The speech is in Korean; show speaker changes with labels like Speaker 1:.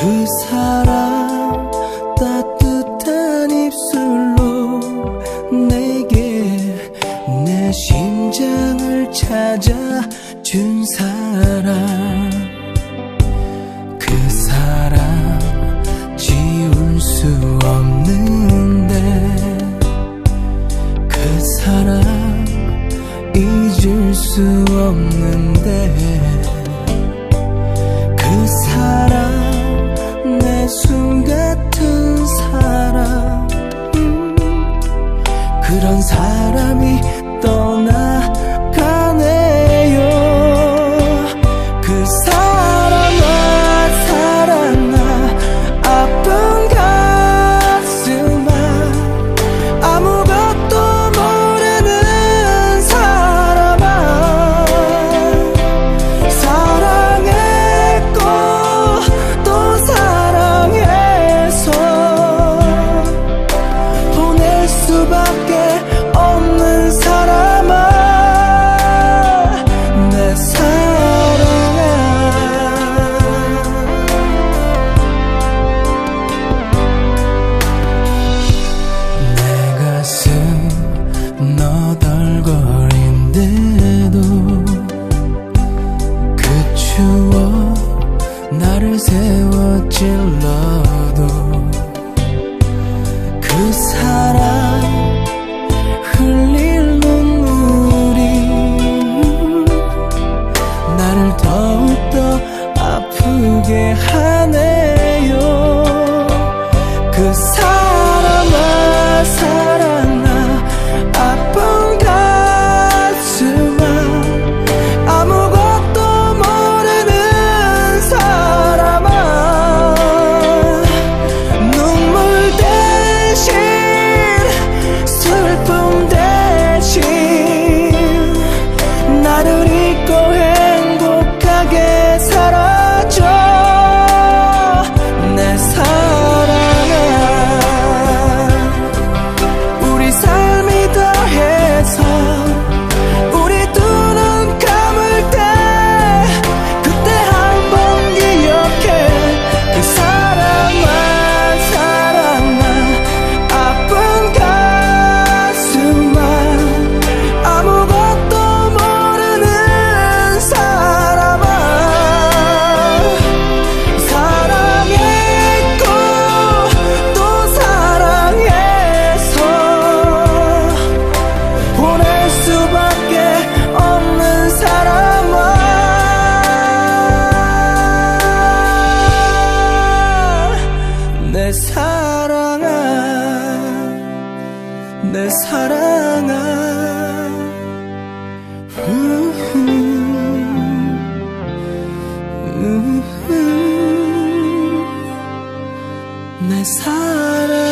Speaker 1: 그 사람 따뜻한 입술로 내게 내 심장을 찾아 준 사람. 그 사람 지울 수 없는데 그 사람 잊을 수 없는데 그 사람 사람이 떠나 내 사랑아. 내 사랑.